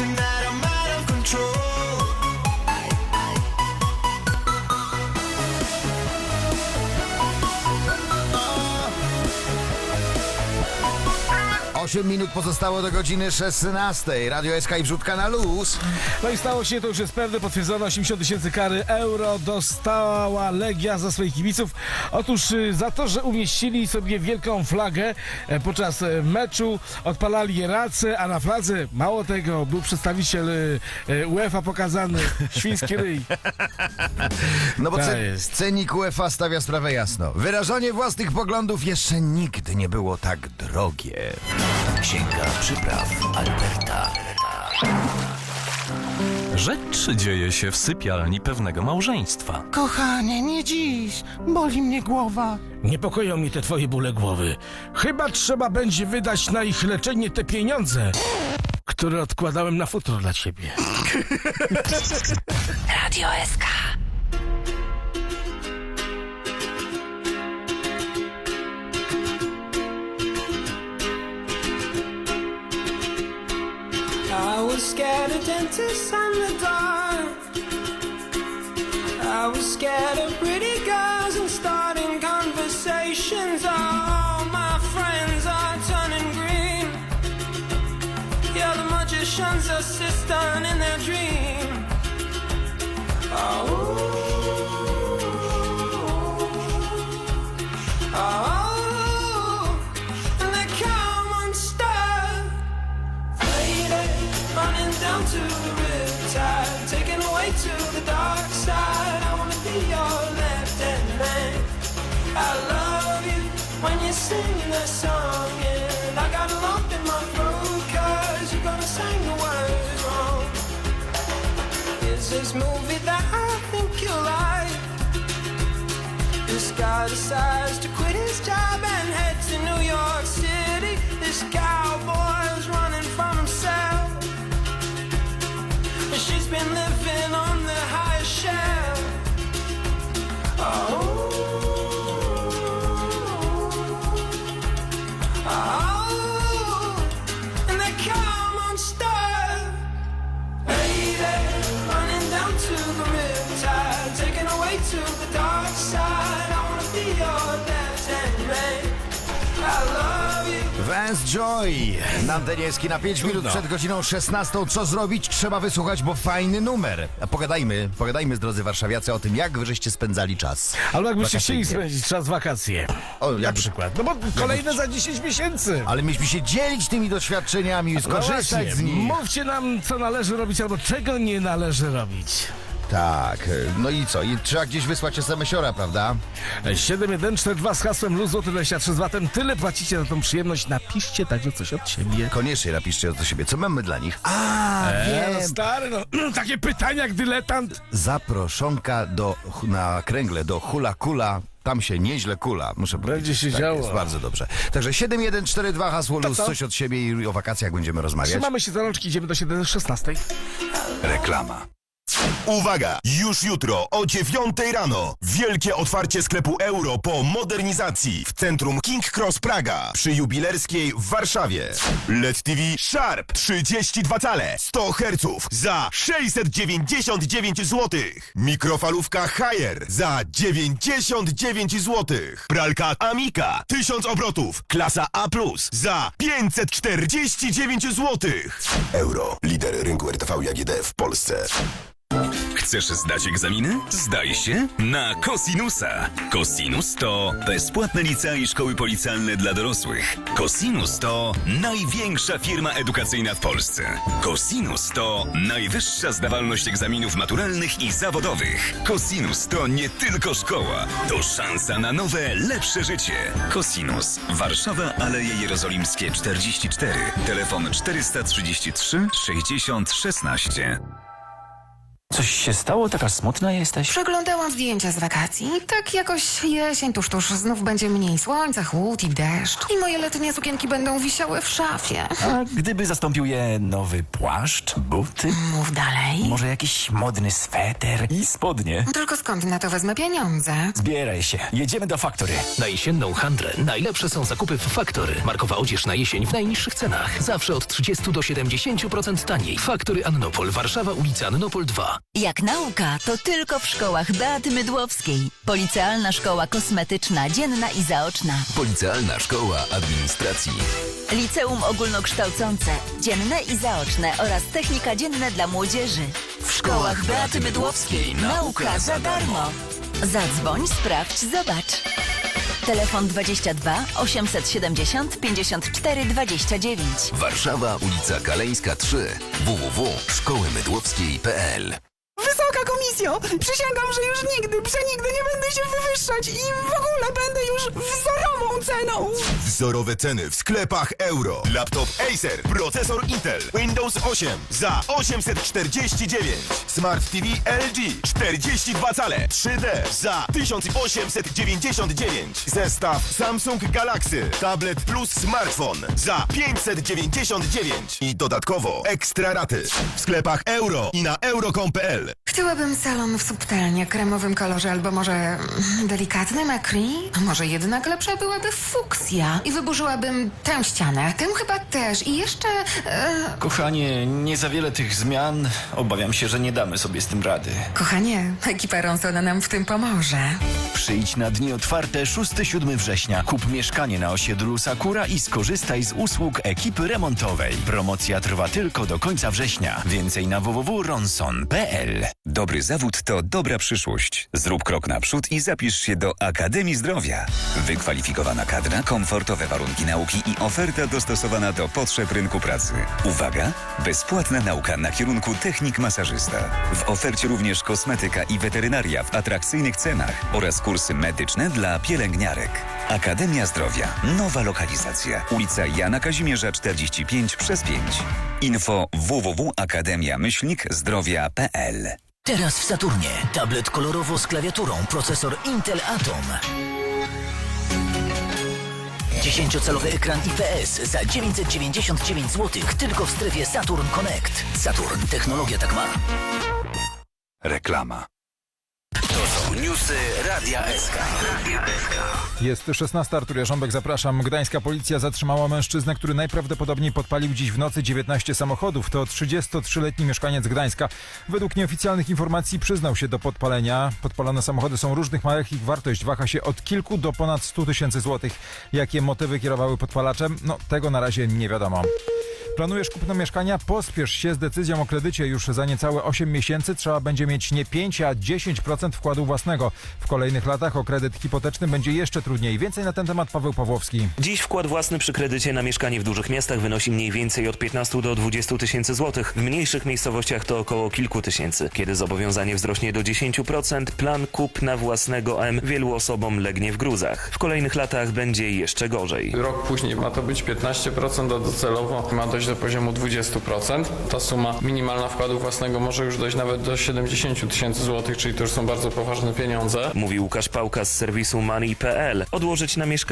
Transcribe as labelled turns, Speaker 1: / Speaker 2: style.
Speaker 1: Tonight
Speaker 2: 8 minut pozostało do godziny 16. Radio SK i wrzutka na luz.
Speaker 3: No i stało się, to już jest pewne, potwierdzono 80 tysięcy kary euro dostała Legia za swoich kibiców. Otóż y, za to, że umieścili sobie wielką flagę e, podczas e, meczu, odpalali racę, a na fladze, mało tego, był przedstawiciel y, e, UEFA pokazany, świński ryj.
Speaker 2: No bo
Speaker 3: Tak
Speaker 2: cenik UEFA stawia sprawę jasno. Wyrażanie własnych poglądów jeszcze nigdy nie było tak drogie.
Speaker 4: Księga przypraw Alberta.
Speaker 5: Rzecz dzieje się w sypialni pewnego małżeństwa.
Speaker 6: Kochanie, nie dziś. Boli mnie głowa.
Speaker 3: Niepokoją mnie te twoje bóle głowy. Chyba trzeba będzie wydać na ich leczenie te pieniądze, które odkładałem na futro dla ciebie.
Speaker 7: Radio SK.
Speaker 1: had a dentist and the dark, I was scared of pretty. Like? This guy decides to quit his job you.
Speaker 2: Vance Joy na Antenieski na 5 minut przed godziną 16. Co zrobić? Trzeba wysłuchać, bo fajny numer. A pogadajmy, pogadajmy, drodzy warszawiacy, o tym, jak wy żeście spędzali czas.
Speaker 3: Albo jakbyście
Speaker 2: Wakacyjnie.
Speaker 3: chcieli spędzić czas wakacje.
Speaker 2: O,
Speaker 3: Na
Speaker 2: jak
Speaker 3: przykład. No bo kolejne za 10 miesięcy.
Speaker 2: Ale myśmy się dzielić tymi doświadczeniami,
Speaker 3: No
Speaker 2: skorzystać
Speaker 3: właśnie,
Speaker 2: z nich.
Speaker 3: Mówcie nam, co należy robić albo czego nie należy robić.
Speaker 2: Tak, no i co? I trzeba gdzieś wysłać SMS-iora, prawda?
Speaker 3: 7142 z hasłem luz złoty 23 z watem. Tyle płacicie za tą przyjemność. Napiszcie także coś od siebie.
Speaker 2: Koniecznie napiszcie do siebie, co mamy dla nich. A,
Speaker 3: E, no
Speaker 2: wiem.
Speaker 3: stary, no takie pytania jak dyletant.
Speaker 2: Zaproszonka do, na kręgle do hula kula. Tam się nieźle kula, muszę powiedzieć.
Speaker 3: się
Speaker 2: tak
Speaker 3: działo.
Speaker 2: Jest bardzo dobrze. Także 7142 hasło luz,
Speaker 3: co?
Speaker 2: coś od siebie i o wakacjach będziemy rozmawiać.
Speaker 3: Trzymamy się za rączki, idziemy do 716.
Speaker 2: Reklama.
Speaker 8: Uwaga! Już jutro o 9 rano wielkie otwarcie sklepu euro po modernizacji w centrum King Cross Praga przy Jubilerskiej w Warszawie. LED TV Sharp 32 cale 100 Hz za 699 zł. Mikrofalówka Haier za 99 zł. Pralka Amika 1000 obrotów klasa A+, za 549 zł. Euro, lider rynku RTV i AGD w Polsce.
Speaker 9: Chcesz zdać egzaminy? Zdaj się na Cosinusa. Cosinus to bezpłatne licea i szkoły policjalne dla dorosłych. Cosinus to największa firma edukacyjna w Polsce. Cosinus to najwyższa zdawalność egzaminów maturalnych i zawodowych. Cosinus to nie tylko szkoła, to szansa na nowe, lepsze życie. Cosinus. Warszawa, Aleje Jerozolimskie 44. Telefon 433 60 16.
Speaker 4: Coś się stało? Taka smutna jesteś?
Speaker 7: Przeglądałam zdjęcia z wakacji. Tak jakoś jesień tuż tuż znów będzie mniej słońca, chłód i deszcz. I moje letnie sukienki będą wisiały w szafie.
Speaker 4: A gdyby zastąpił je nowy płaszcz, buty,
Speaker 7: Mów dalej.
Speaker 4: może jakiś modny sweter i spodnie?
Speaker 7: Tylko skąd na to wezmę pieniądze?
Speaker 4: Zbieraj się, jedziemy do faktory.
Speaker 10: Na jesienną handlę najlepsze są zakupy w Faktory. Markowa odzież na jesień w najniższych cenach. Zawsze od 30 do 70% taniej. Faktory Annopol, Warszawa, ulica Annopol 2.
Speaker 11: Jak nauka, to tylko w szkołach Beaty Mydłowskiej. Policealna Szkoła Kosmetyczna, dzienna i zaoczna.
Speaker 10: Policealna Szkoła Administracji.
Speaker 11: Liceum Ogólnokształcące, dzienne i zaoczne oraz technika dzienne dla młodzieży. W szkołach Beaty Mydłowskiej nauka za darmo. Zadzwoń, sprawdź, zobacz. Telefon 22 870 54 29.
Speaker 10: Warszawa, ulica Kaleńska 3. www.szkołymydłowskiej.pl
Speaker 6: Wysoka komisjo, przysięgam, że już nigdy, przenigdy nie będę się wywyższać i w ogóle będę już wzorową ceną.
Speaker 8: Wzorowe ceny w sklepach euro. Laptop Acer, procesor Intel, Windows 8 za 849. Smart TV LG 42 cale 3D za 1899. Zestaw Samsung Galaxy, tablet plus smartfon za 599. I dodatkowo ekstra raty w sklepach euro i na euro.com.pl.
Speaker 7: Chciałabym salon w subtelnie kremowym kolorze albo może delikatnym ekri. Może jednak lepsza byłaby fuksja i wyburzyłabym tę ścianę, tę chyba też i jeszcze... E,
Speaker 4: Kochanie, nie za wiele tych zmian. Obawiam się, że nie damy sobie z tym rady.
Speaker 7: kochanie, ekipa Ronsona nam w tym pomoże.
Speaker 4: Przyjdź na dni otwarte 6-7 września. Kup mieszkanie na osiedlu Sakura i skorzystaj z usług ekipy remontowej. Promocja trwa tylko do końca września. Więcej na www.ronson.pl
Speaker 9: Dobry zawód to dobra przyszłość. Zrób krok naprzód i zapisz się do Akademii Zdrowia. Wykwalifikowana kadra, komfortowe warunki nauki i oferta dostosowana do potrzeb rynku pracy. Uwaga! Bezpłatna nauka na kierunku technik masażysta. W ofercie również kosmetyka i weterynaria w atrakcyjnych cenach oraz kursy medyczne dla pielęgniarek. Akademia Zdrowia. Nowa lokalizacja. Ulica Jana Kazimierza 45 przez 5. Info www.akademia-zdrowia.pl
Speaker 10: Teraz w Saturnie. Tablet kolorowo z klawiaturą. Procesor Intel Atom. 10-calowy ekran IPS za 999 zł tylko w strefie Saturn Connect. Saturn. Technologia tak ma.
Speaker 9: Reklama.
Speaker 10: Newsy Radia SK.
Speaker 3: Jest 16. Artur Jarząbek, zapraszam. Gdańska policja zatrzymała mężczyznę, który najprawdopodobniej podpalił dziś w nocy 19 samochodów. To 33-letni mieszkaniec Gdańska. Według nieoficjalnych informacji przyznał się do podpalenia. Podpalone samochody są różnych marek, ich wartość waha się od kilku do ponad 100 tysięcy złotych. Jakie motywy kierowały podpalaczem? No, tego na razie nie wiadomo. Planujesz kupno mieszkania? Pospiesz się z decyzją o kredycie. Już za niecałe 8 miesięcy trzeba będzie mieć nie 5, a 10% wkładu własnego. W kolejnych latach o kredyt hipoteczny będzie jeszcze trudniej. Więcej na ten temat Paweł Pawłowski.
Speaker 12: Dziś wkład własny przy kredycie na mieszkanie w dużych miastach wynosi mniej więcej od 15 do 20 tysięcy złotych. W mniejszych miejscowościach to około kilku tysięcy. Kiedy zobowiązanie wzrośnie do 10%, plan kupna własnego M wielu osobom legnie w gruzach. W kolejnych latach będzie jeszcze gorzej.
Speaker 13: Rok później ma to być 15%, a docelowo ma dojść do poziomu 20%. Ta suma minimalna wkładu własnego może już dojść nawet do 70 tysięcy złotych, czyli to już są bardzo poważne pieniądze.
Speaker 12: Mówi Łukasz Pałka z serwisu Money.pl. Odłożyć na mieszkanie